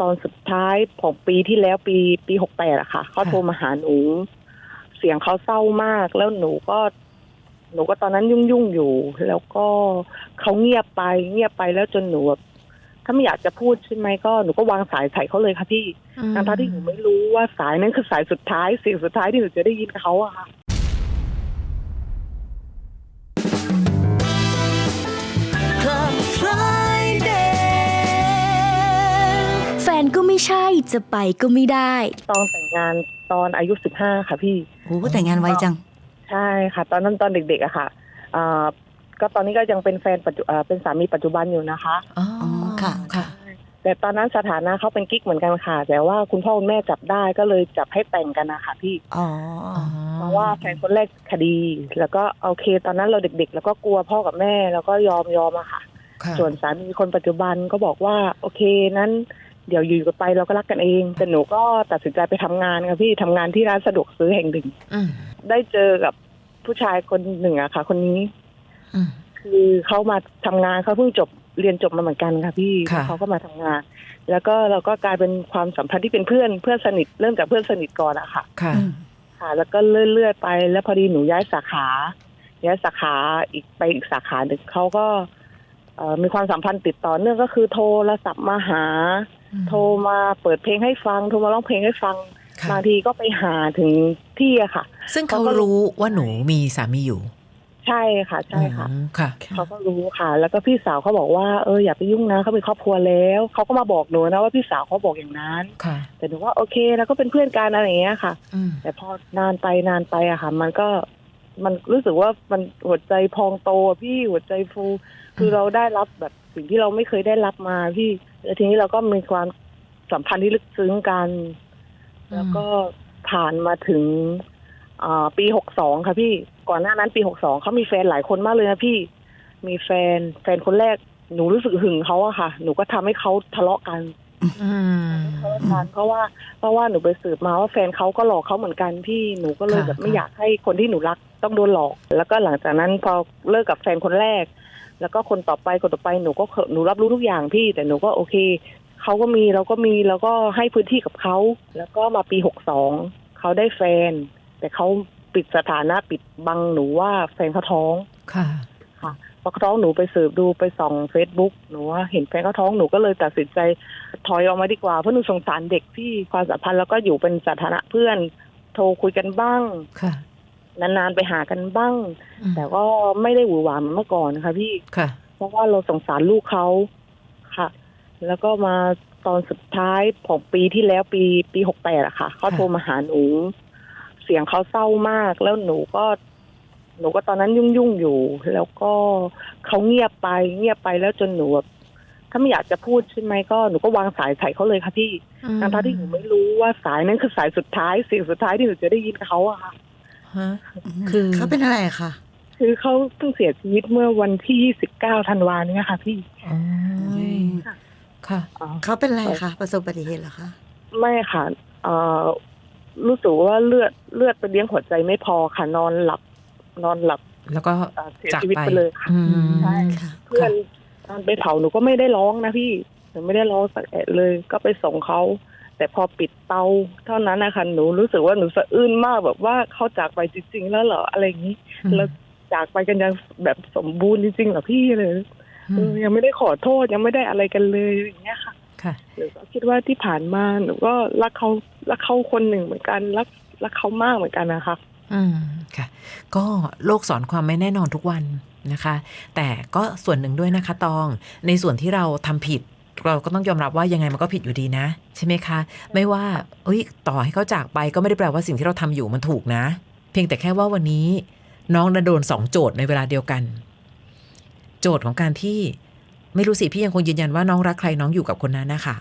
ตอนสุดท้ายของปีที่แล้วปีปีหกแปดอะค่ะเขาค่ะโทรมาหาหนู เสียงเขาเศร้ามาก แล้วหนูก็หนูก็ตอนนั้นยุ่งยุ่งๆอยู่ แล้วก็เขาเงียบไป เงียบไปแล้วจนหนูแบบถ้าไม่อยากจะพูดใช่ไหมก็หนูก็วางสายใส่เขาเลยค่ะพี่ทั้งๆที่หนูไม่รู้ว่าสายนั้นคือสายสุดท้ายเสียงสุดท้ายที่หนูจะได้ยินเขาอะค่ะ ไม่ใช่จะไปก็ไม่ได้ตอนแต่งงานตอนอายุสิบห้าค่ะพี่ โอ้แต่งงานไวจัง ใช่ค่ะ ตอนนั้นตอนเด็กๆอะค่ะอ่าก็ตอนนี้ก็ยังเป็นแฟนปัจจุอ่าเป็นสามีปัจจุบันอยู่นะคะ อ๋อค่ะค่ะ แต่ตอนนั้นสถานะเขาเป็นกิ๊กเหมือนกันค่ะ แต่ว่าคุณพ่อคุณแม่จับได้ก็เลยจับให้แต่งกันนะคะพี่ อ๋อเพราะว่าแฟนคนแรกคดี แล้วก็โอเค ตอนนั้นเราเด็กๆ แล้วก็กลัวพ่อกับแม่ แล้วก็ยอมยอมอะค่ะ ค่ะส่วนสามีคนปัจจุบันก็บอกว่า โอเคนั้น เดี๋ยวอยู่กันไปเราก็รักกันเอง แต่หนูก็ตัดสินใจไปทำงานค่ะพี่ทำงานที่ร้านสะดวกซื้อแห่งหนึ่งอืมได้เจอกับผู้ชายคนหนึ่งอะค่ะ คนนี้อืมคือเขามาทำงานเขาเพิ่งจบเรียนจบมาเหมือนกันค่ะพี่ค่ะเขาก็มาทำงาน แล้วก็เราก็กลายเป็นความสัมพันธ์ที่เป็นเพื่อนเพื่อนสนิทเริ่มจากเพื่อนสนิทก่อนอะค่ะ ค่ะอืมค่ะ แล้วก็เลื่อยๆไป แล้วพอดีหนูย้ายสาขาย้ายสาขาอีกไปอีกสาขาหนึ่งเขาก็เอ่อมีความสัมพันธ์ติดต่อเนื่องก็คือโทรศัพท์มาหา โทรมาเปิดเพลงให้ฟัง โทรมาร้องเพลงให้ฟังค่ะบางทีก็ไปหาถึงที่อะค่ะ ซึ่งเขาเขาก็รู้ว่าหนูมีสามีอยู่ ใช่ค่ะ ใช่ค่ะอืมค่ะ เขาก็รู้ค่ะ แล้วก็พี่สาวเขาบอกว่าเอออย่าไปยุ่งนะเขามีครอบครัวแล้ว เขาก็มาบอกหนูนะว่าพี่สาวเขาบอกอย่างนั้นค่ะแต่หนูว่าโอเคแล้วก็เป็นเพื่อนกันอะไรอย่างเงี้ยค่ะอืมแต่พอนานไปนานไปอะค่ะ มันก็มันรู้สึกว่ามันหัวใจพองโตอะพี่หัวใจฟู คือเราได้รับแบบ สิ่งที่เราไม่เคยได้รับมาพี่แล้วทีนี้เราก็มีความสัมพันธ์ที่ลึกซึ้งกัน แล้วก็ผ่านมาถึงอ่าปีหกสองค่ะพี่ก่อนหน้านั้นปีหกสองเขามีแฟนหลายคนมากเลยนะพี่ มีแฟนแฟนคนแรกหนูรู้สึกหึงเขาอะค่ะ หนูก็ทำให้เขาทะเลาะกันอืมทะเลาะกันเพราะว่าเพราะว่าหนูไปสืบมาว่าแฟนเขาก็หลอกเขาเหมือนกันพี่หนูก็เลยค่ะแบบไม่ค่ะอยากให้คนที่หนูรักต้องโดนหลอก แล้วก็หลังจากนั้นพอเลิกกับแฟนคนแรก แล้วก็คนต่อไปคนต่อไปหนูก็เคหนูรับรู้ทุกอย่างพี่แต่หนูก็โอเคเขาก็มีเราก็มีแล้วก็ให้พื้นที่กับเขาแล้วก็มาปีหกสองเขาได้แฟน แต่เขาปิดสถานะปิดบังหนูว่าแฟนเขาท้องค่ะพอเขาท้องหนูไปสืบดูไปส่องเฟซบุ๊กหนูว่าเห็นแฟนเขาท้องหนูก็เลยตัดสินใจถอยออกมาดีกว่าเพราะหนูสงสารเด็กที่ความสัมพันธ์แล้วก็อยู่เป็นสถานะเพื่อน โทรคุยกันบ้างค่ะ นานๆไปหากันบ้างอืมแต่ก็ไม่ได้หวือหวาเหมือนเมื่อก่อนนะคะพี่ค่ะ เพราะว่าเราสงสารลูกเขาค่ะ แล้วก็มาตอนสุดท้ายของปีที่แล้วปีปีหกแปดอะค่ะเขาค่ะโทรมาหาหนู เสียงเขาเศร้ามาก แล้วหนูก็ หนูก็ตอนนั้นยุ่งยุ่งๆอยู่ แล้วก็เขาเงียบไป เงียบไปแล้วจนหนูแบบถ้าไม่อยากจะพูดใช่ไหมก็หนูก็วางสายใส่เขาเลยค่ะพี่ทั้งๆที่หนูไม่รู้ว่าสายนั้นคือสายสุดท้ายเสียงสุดท้ายที่หนูจะได้ยินเขาอะค่ะ ฮะคือเขาเป็นอะไรอะคะคือเขาเพิ่งเสียชีวิตเมื่อวันที่ยี่สิบเก้าธันวาเนี้ค่ะ พี่โอ้ยค่ะอ๋อเขาเป็นอะไรคะประสบอุบัติเหตุเหรอคะไม่ค่ะเอ่อรู้สึกว่าเลือดเลือดไปเลี้ยงหัวใจไม่พอค่ะ นอนหลับ นอนหลับ แล้วก็เอ่อเสียจากชีวิตไปไปเลยค่ะอืมใช่ค่ะเพื่อนตอนไปเผาหนูก็ไม่ได้ร้องนะพี่หนูไม่ได้ร้องสักแอะเลย ก็ไปส่งเขา แต่พอปิดเตาเท่านั้นนะคะหนูรู้สึกว่าหนูสะอื้นมากแบบว่าเขาจากไปจริง ๆ แล้วเหรออะไรอย่างนี้แล้วจากไปกันยังแบบสมบูรณ์จริงๆเหรอพี่เลยอืเอมอยังไม่ได้ขอโทษยังไม่ได้อะไรกันเลยอย่างเงี้ยค่ะค่ะหนูก็คิดว่าที่ผ่านมาหนูก็รักเขารักเขาคนหนึ่งเหมือนกันรักรักเขามากเหมือนกันนะคะอืมค่ะ ก็โลกสอนความไม่แน่นอนทุกวันนะคะ แต่ก็ส่วนหนึ่งด้วยนะคะตอง ในส่วนที่เราทำผิด เราก็ต้องยอมรับว่ายังไงมันก็ผิดอยู่ดีนะ ใช่ไหมคะ ไม่ว่าเอ้ยต่อให้เขาจากไปก็ไม่ได้แปลว่าสิ่งที่เราทำอยู่มันถูกนะ เพียงแต่แค่ว่าวันนี้น้องน่ะโดนสองโจทย์ในเวลาเดียวกัน โจทย์ของการที่ไม่รู้สิพี่ยังคงยืนยันว่าน้องรักใครน้องอยู่กับคนนั้นนะคะ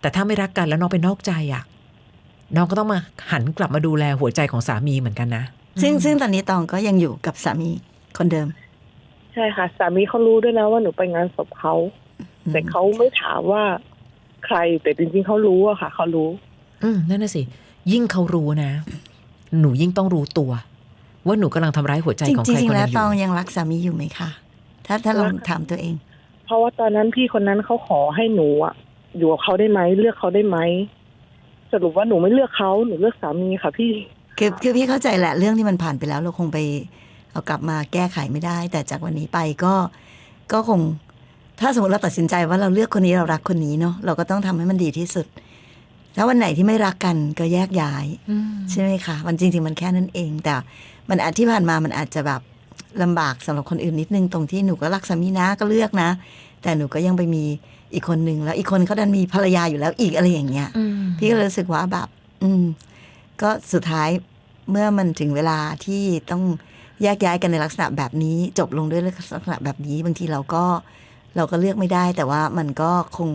แต่ถ้าไม่รักกันแล้วน้องไปนอกใจอะน้องก็ต้องมาหันกลับมาดูแลหัวใจของสามีเหมือนกันนะ ซึ่งซึ่งตอนนี้ตองก็ยังอยู่กับสามีคนเดิม ใช่ค่ะ สามีเขารู้ด้วยนะว่าหนูไปงานศพเขาอืม แต่เขาไม่ถามว่าใครแต่จริงๆเขารู้อะค่ะเขารู้ อืมนั่นน่ะสิ ยิ่งเขารู้นะ หนูยิ่งต้องรู้ตัว ว่าหนูกำลังทำร้ายหัวใจจริงของจใครริงคนๆหแล้วนึ่งอตองยู่ยังรักสามีอยู่ไหมคะถ้าถ้าลองถามตัวเอง เพราะว่าตอนนั้นพี่คนนั้นเขาขอให้หนูอะอยู่กับเขาได้ไหมเลือกเขาได้ไหมสรุปว่าหนูไม่เลือกเขาหนูเลือกสามีค่ะ พี่คือคือพี่เข้าใจแหละเรื่องที่มันผ่านไปแล้ว เราคงไป เอากลับมาแก้ไขไม่ได้ แต่จากวันนี้ไปก็ก็คง ถ้าสมมติเราตัดสินใจว่าเราเลือกคนนี้เรารักคนนี้เนาะเราก็ต้องทำให้มันดีที่สุด ถ้าวันไหนที่ไม่รักกันก็แยกย้ายอืมใช่ไหมคะมันจริงๆมันแค่นั้นเอง แต่มันอาจที่ผ่านมามันอาจจะแบบลำบากสำหรับคนอื่นนิดนึงตรงที่หนูก็รักสามีนะก็เลือกนะ แต่หนูก็ยังไปมีอีกคนนึงแล้วอีกคนเขาดันมีภรรยาอยู่แล้วอีกอะไรอย่างเงี้ยอืมพี่ก็เลยรู้สึกว่าแบบ อืม ก็สุดท้ายเมื่อมันถึงเวลาที่ต้องแยกย้ายกันในลักษณะแบบนี้ จบลงด้วยลักษณะแบบนี้ บางทีเราก็ เราก็เลือกไม่ได้ แต่ว่ามันก็คง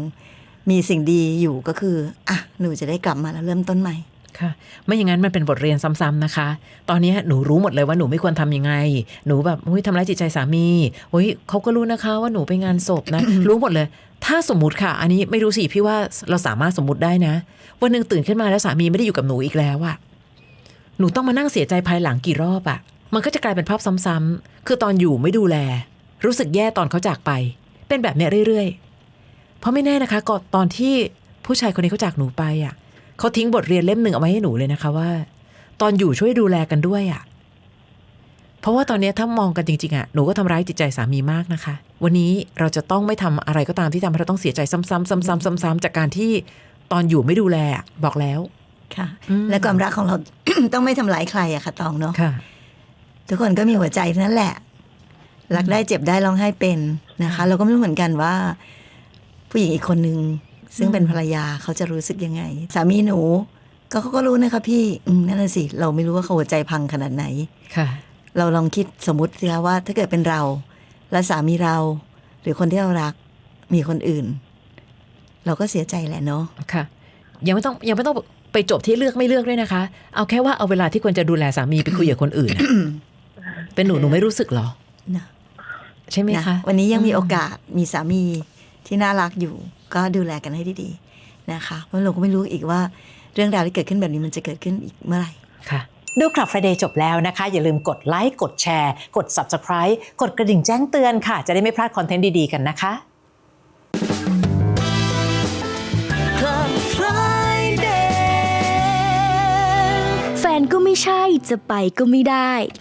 มีสิ่งดีอยู่ก็คืออะหนูจะได้กลับมาแล้วเริ่มต้นใหม่ค่ะไม่อย่างนั้นมันเป็นบทเรียนซ้ำๆนะคะ ตอนนี้หนูรู้หมดเลยว่าหนูไม่ควรทำยังไง หนูแบบอุ้ยทำร้ายจิตใจสามีอุ้ยเขาก็รู้นะคะว่าหนูไปงานศพนะ รู้หมดเลย ถ้าสมมติค่ะ อันนี้ไม่รู้สิพี่ว่าเราสามารถสมมติได้นะ วันหนึ่งตื่นขึ้นมาแล้วสามีไม่ได้อยู่กับหนูอีกแล้วอะหนูต้องมานั่งเสียใจภายหลังกี่รอบอะมันก็จะกลายเป็นภาพซ้ำๆคือตอนอยู่ไม่ดูแล รู้สึกแย่ตอนเขาจากไป เป็นแบบเนี้ยเรื่อยๆ เพราะไม่แน่นะคะก่อนตอนที่ผู้ชายคนนี้เขาจากหนูไปอะเขาทิ้งบทเรียนเล่มหนึ่งเอาไว้ให้หนูเลยนะคะว่า ตอนอยู่ช่วยดูแลกันด้วยอะเพราะว่าตอนเนี้ยถ้ามองกันจริงๆอะหนูก็ทำร้ายจิตใจสามีมากนะคะ วันนี้เราจะต้องไม่ทำอะไรก็ตามที่ทำให้เราต้องเสียใจซ้ำๆซ้ำๆซ้ำๆจากการที่ตอนอยู่ไม่ดูแลอะบอกแล้วค่ะอืมและความรักของเรา ต้องไม่ทำร้ายใครอะค่ะตองเนาะค่ะทุกคนก็มีหัวใจทั้งนั้นแหละ รักได้เจ็บได้ร้องไห้เป็น นะคะ เราก็ไม่รู้เหมือนกันว่า ผู้หญิงอีกคนนึงซึ่งเป็นภรรยาเขาจะรู้สึกยังไง สามีหนู ก็เขาก็รู้นะคะพี่อืมนั่นน่ะสิเราไม่รู้ว่าเขาหัวใจพังขนาดไหนค่ะ เราลองคิดสมมติสิคะว่า ถ้าเกิดเป็นเรา และสามีเรา หรือคนที่เรารักมีคนอื่น เราก็เสียใจแหละเนาะค่ะ ยังไม่ต้องยังไม่ต้องไปจบที่เลือกไม่เลือกด้วยนะคะ เอาแค่ว่าเอาเวลาที่ควรจะดูแลสามีไปคุยกับคนอื่นอะเป็นหนูหนูไม่รู้สึกเหรอนะ ใช่ไหมนะคะ วันนี้ยังมีโอกาสมีสามีที่น่ารักอยู่ ก็ดูแลกันให้ดีๆนะคะ เพราะเราก็ไม่รู้อีกว่าเรื่องราวที่เกิดขึ้นแบบนี้มันจะเกิดขึ้นอีกเมื่อไหร่ค่ะดูคลับ Friday จบแล้วนะคะ อย่าลืมกดไลค์กดแชร์ กด Subscribe กดกระดิ่งแจ้งเตือนค่ะ จะได้ไม่พลาดคอนเทนต์ดี ๆ กันนะคะแฟนก็ไม่ใช่จะไปก็ไม่ได้